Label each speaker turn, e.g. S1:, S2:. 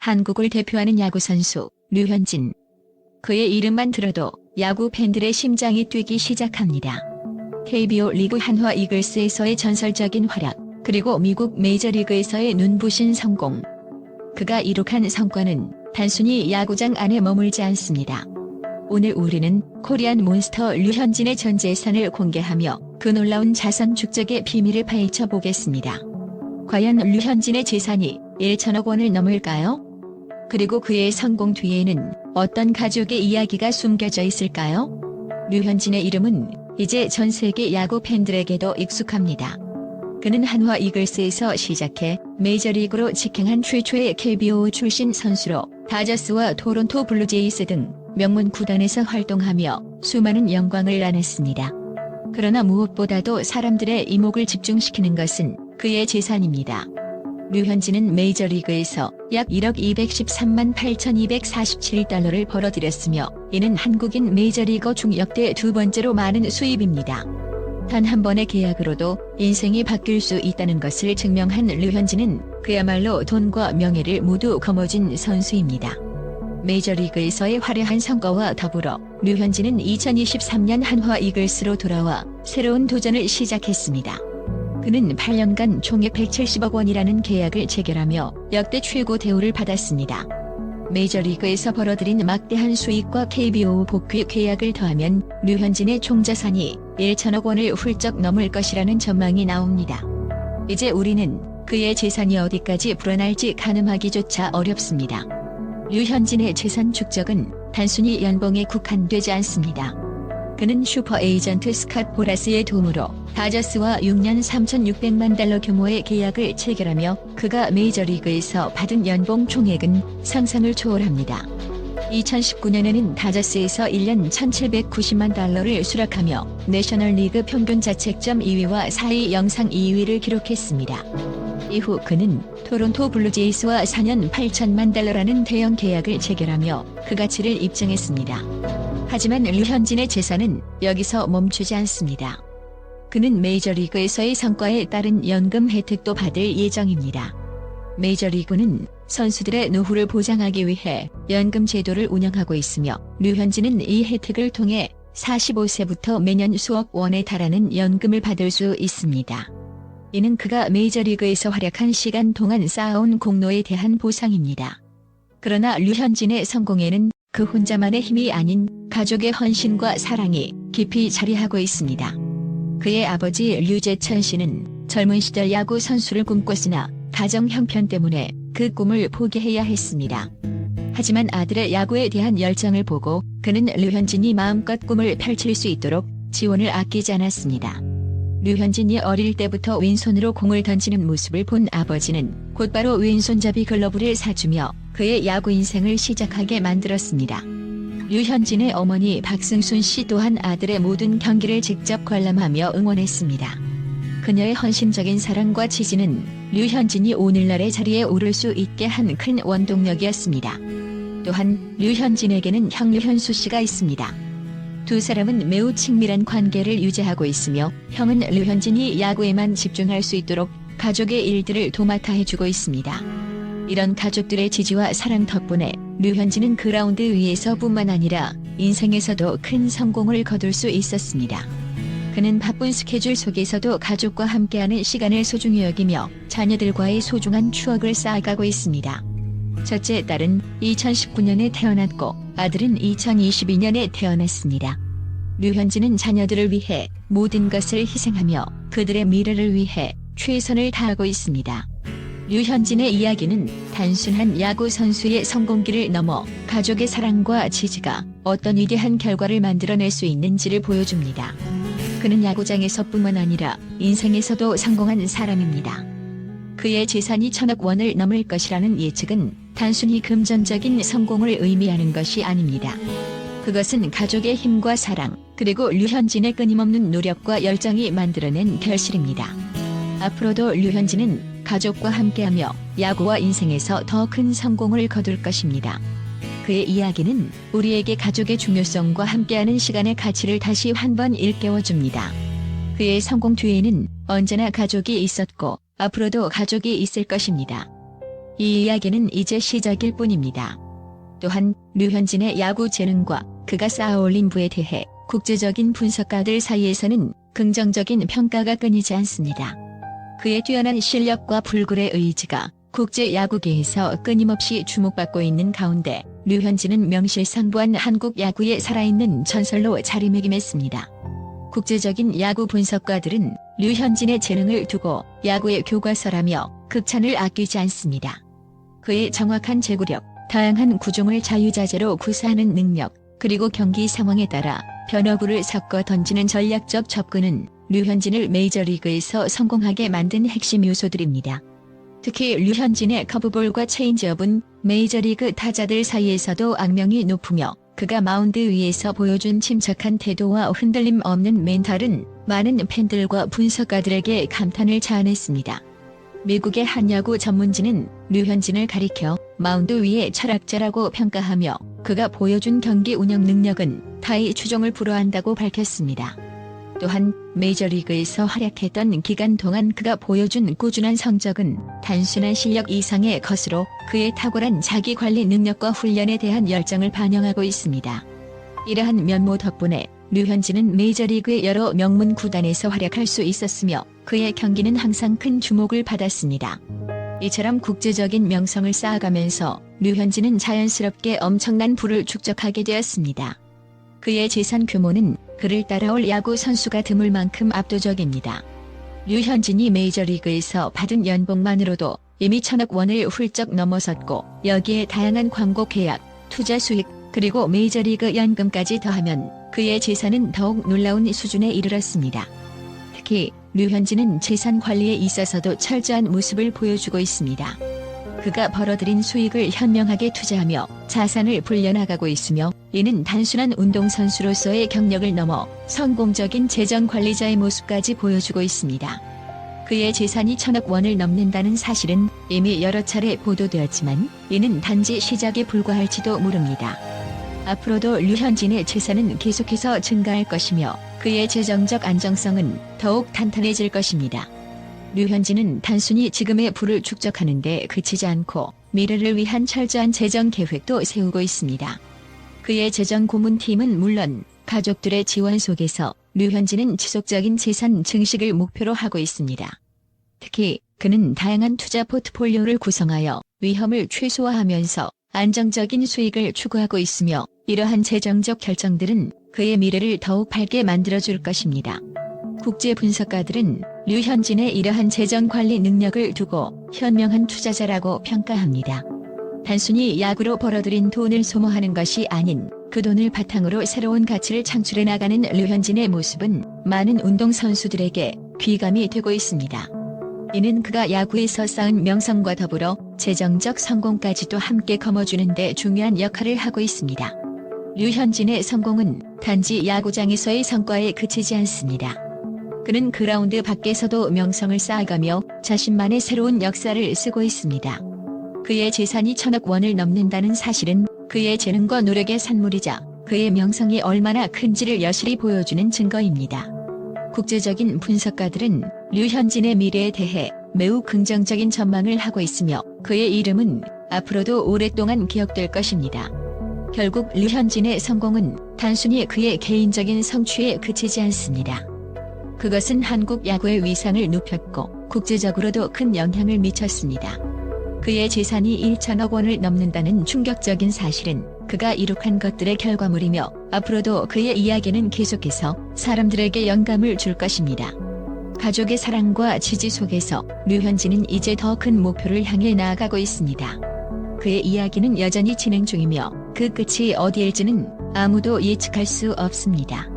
S1: 한국을 대표하는 야구 선수 류현진. 그의 이름만 들어도 야구 팬들의 심장이 뛰기 시작합니다. KBO 리그 한화 이글스에서의 전설적인 활약, 그리고 미국 메이저리그에서의 눈부신 성공. 그가 이룩한 성과는 단순히 야구장 안에 머물지 않습니다. 오늘 우리는 코리안 몬스터 류현진의 전 재산을 공개하며 그 놀라운 자산 축적의 비밀을 파헤쳐 보겠습니다. 과연 류현진의 재산이 1천억 원을 넘을까요? 그리고 그의 성공 뒤에는 어떤 가족의 이야기가 숨겨져 있을까요? 류현진의 이름은 이제 전 세계 야구 팬들에게도 익숙합니다. 그는 한화 이글스에서 시작해 메이저리그로 직행한 최초의 KBO 출신 선수로 다저스와 토론토 블루제이스 등 명문 구단에서 활동하며 수많은 영광을 안았습니다. 그러나 무엇보다도 사람들의 이목을 집중시키는 것은 그의 재산입니다. 류현진은 메이저리그에서 약 1억 213만 8,247달러를 벌어들였으며 이는 한국인 메이저리거 중 역대 두 번째로 많은 수입입니다. 단 한 번의 계약으로도 인생이 바뀔 수 있다는 것을 증명한 류현진은 그야말로 돈과 명예를 모두 거머쥔 선수입니다. 메이저리그에서의 화려한 성과와 더불어 류현진은 2023년 한화 이글스로 돌아와 새로운 도전을 시작했습니다. 그는 8년간 총액 170억 원이라는 계약을 체결하며 역대 최고 대우를 받았습니다. 메이저리그에서 벌어들인 막대한 수익과 KBO 복귀 계약을 더하면 류현진의 총자산이 1천억 원을 훌쩍 넘을 것이라는 전망이 나옵니다. 이제 우리는 그의 재산이 어디까지 불어날지 가늠하기조차 어렵습니다. 류현진의 재산 축적은 단순히 연봉에 국한되지 않습니다. 그는 슈퍼 에이전트 스캇 보라스의 도움으로 다저스와 6년 3,600만 달러 규모의 계약을 체결하며 그가 메이저리그에서 받은 연봉 총액은 상상을 초월합니다. 2019년에는 다저스에서 1년 1,790만 달러를 수락하며 내셔널리그 평균 자책점 2위와 4위 영상 2위를 기록했습니다. 이후 그는 토론토 블루제이스와 4년 8천만 달러라는 대형 계약을 체결하며 그 가치를 입증했습니다. 하지만 류현진의 재산은 여기서 멈추지 않습니다. 그는 메이저리그에서의 성과에 따른 연금 혜택도 받을 예정입니다. 메이저리그는 선수들의 노후를 보장하기 위해 연금 제도를 운영하고 있으며 류현진은 이 혜택을 통해 45세부터 매년 수억 원에 달하는 연금을 받을 수 있습니다. 이는 그가 메이저리그에서 활약한 시간 동안 쌓아온 공로에 대한 보상입니다. 그러나 류현진의 성공에는 그 혼자만의 힘이 아닌 가족의 헌신과 사랑이 깊이 자리하고 있습니다. 그의 아버지 류재천 씨는 젊은 시절 야구 선수를 꿈꿨으나 가정 형편 때문에 그 꿈을 포기해야 했습니다. 하지만 아들의 야구에 대한 열정을 보고 그는 류현진이 마음껏 꿈을 펼칠 수 있도록 지원을 아끼지 않았습니다. 류현진이 어릴 때부터 왼손으로 공을 던지는 모습을 본 아버지는 곧바로 왼손잡이 글러브를 사주며 그의 야구 인생을 시작하게 만들었습니다. 류현진의 어머니 박승순 씨 또한 아들의 모든 경기를 직접 관람하며 응원했습니다. 그녀의 헌신적인 사랑과 지지는 류현진이 오늘날의 자리에 오를 수 있게 한 큰 원동력이었습니다. 또한 류현진에게는 형 류현수 씨가 있습니다. 두 사람은 매우 친밀한 관계를 유지하고 있으며 형은 류현진이 야구에만 집중할 수 있도록 가족의 일들을 도맡아 해주고 있습니다. 이런 가족들의 지지와 사랑 덕분에 류현진은 그라운드 위에서뿐만 아니라 인생에서도 큰 성공을 거둘 수 있었습니다. 그는 바쁜 스케줄 속에서도 가족과 함께하는 시간을 소중히 여기며 자녀들과의 소중한 추억을 쌓아가고 있습니다. 첫째 딸은 2019년에 태어났고 아들은 2022년에 태어났습니다. 류현진은 자녀들을 위해 모든 것을 희생하며 그들의 미래를 위해 최선을 다하고 있습니다. 류현진의 이야기는 단순한 야구 선수의 성공기를 넘어 가족의 사랑과 지지가 어떤 위대한 결과를 만들어낼 수 있는지를 보여줍니다. 그는 야구장에서뿐만 아니라 인생에서도 성공한 사람입니다. 그의 재산이 천억 원을 넘을 것이라는 예측은 단순히 금전적인 성공을 의미하는 것이 아닙니다. 그것은 가족의 힘과 사랑, 그리고 류현진의 끊임없는 노력과 열정이 만들어낸 결실입니다. 앞으로도 류현진은 가족과 함께하며 야구와 인생에서 더 큰 성공을 거둘 것입니다. 그의 이야기는 우리에게 가족의 중요성과 함께하는 시간의 가치를 다시 한번 일깨워줍니다. 그의 성공 뒤에는 언제나 가족이 있었고 앞으로도 가족이 있을 것입니다. 이 이야기는 이제 시작일 뿐입니다. 또한 류현진의 야구 재능과 그가 쌓아올린 부에 대해 국제적인 분석가들 사이에서는 긍정적인 평가가 끊이지 않습니다. 그의 뛰어난 실력과 불굴의 의지가 국제 야구계에서 끊임없이 주목받고 있는 가운데 류현진은 명실상부한 한국 야구의 살아있는 전설로 자리매김했습니다. 국제적인 야구 분석가들은 류현진의 재능을 두고 야구의 교과서라며 극찬을 아끼지 않습니다. 그의 정확한 제구력, 다양한 구종을 자유자재로 구사하는 능력, 그리고 경기 상황에 따라 변화구를 섞어 던지는 전략적 접근은 류현진을 메이저리그에서 성공하게 만든 핵심 요소들입니다. 특히 류현진의 커브볼과 체인지업은 메이저리그 타자들 사이에서도 악명이 높으며 그가 마운드 위에서 보여준 침착한 태도와 흔들림 없는 멘탈은 많은 팬들과 분석가들에게 감탄을 자아냈습니다. 미국의 한 야구 전문지는 류현진을 가리켜 마운드 위의 철학자라고 평가하며 그가 보여준 경기 운영 능력은 타의 추종을 불허한다고 밝혔습니다. 또한 메이저리그에서 활약했던 기간 동안 그가 보여준 꾸준한 성적은 단순한 실력 이상의 것으로 그의 탁월한 자기 관리 능력과 훈련에 대한 열정을 반영하고 있습니다. 이러한 면모 덕분에 류현진은 메이저리그의 여러 명문 구단에서 활약할 수 있었으며 그의 경기는 항상 큰 주목을 받았습니다. 이처럼 국제적인 명성을 쌓아가면서 류현진은 자연스럽게 엄청난 부를 축적하게 되었습니다. 그의 재산 규모는 그를 따라올 야구 선수가 드물 만큼 압도적입니다. 류현진이 메이저리그에서 받은 연봉만으로도 이미 천억 원을 훌쩍 넘어섰고 여기에 다양한 광고 계약, 투자 수익, 그리고 메이저리그 연금까지 더하면 그의 재산은 더욱 놀라운 수준에 이르렀습니다. 특히 류현진은 재산 관리에 있어서도 철저한 모습을 보여주고 있습니다. 그가 벌어들인 수익을 현명하게 투자하며 자산을 불려나가고 있으며 이는 단순한 운동선수로서의 경력을 넘어 성공적인 재정 관리자의 모습까지 보여주고 있습니다. 그의 재산이 천억 원을 넘는다는 사실은 이미 여러 차례 보도되었지만 이는 단지 시작에 불과할지도 모릅니다. 앞으로도 류현진의 재산은 계속해서 증가할 것이며 그의 재정적 안정성은 더욱 탄탄해질 것입니다. 류현진은 단순히 지금의 부를 축적하는 데 그치지 않고 미래를 위한 철저한 재정 계획도 세우고 있습니다. 그의 재정 고문팀은 물론 가족들의 지원 속에서 류현진은 지속적인 재산 증식을 목표로 하고 있습니다. 특히 그는 다양한 투자 포트폴리오를 구성하여 위험을 최소화하면서 안정적인 수익을 추구하고 있으며 이러한 재정적 결정들은 그의 미래를 더욱 밝게 만들어줄 것입니다. 국제 분석가들은 류현진의 이러한 재정 관리 능력을 두고 현명한 투자자라고 평가합니다. 단순히 야구로 벌어들인 돈을 소모하는 것이 아닌 그 돈을 바탕으로 새로운 가치를 창출해 나가는 류현진의 모습은 많은 운동선수들에게 귀감이 되고 있습니다. 이는 그가 야구에서 쌓은 명성과 더불어 재정적 성공까지도 함께 거머쥐는데 중요한 역할을 하고 있습니다. 류현진의 성공은 단지 야구장에서의 성과에 그치지 않습니다. 그는 그라운드 밖에서도 명성을 쌓아가며 자신만의 새로운 역사를 쓰고 있습니다. 그의 재산이 천억 원을 넘는다는 사실은 그의 재능과 노력의 산물이자 그의 명성이 얼마나 큰지를 여실히 보여주는 증거입니다. 국제적인 분석가들은 류현진의 미래에 대해 매우 긍정적인 전망을 하고 있으며 그의 이름은 앞으로도 오랫동안 기억될 것입니다. 결국 류현진의 성공은 단순히 그의 개인적인 성취에 그치지 않습니다. 그것은 한국 야구의 위상을 높였고 국제적으로도 큰 영향을 미쳤습니다. 그의 재산이 1천억 원을 넘는다는 충격적인 사실은 그가 이룩한 것들의 결과물이며 앞으로도 그의 이야기는 계속해서 사람들에게 영감을 줄 것입니다. 가족의 사랑과 지지 속에서 류현진은 이제 더 큰 목표를 향해 나아가고 있습니다. 그의 이야기는 여전히 진행 중이며 그 끝이 어디일지는 아무도 예측할 수 없습니다.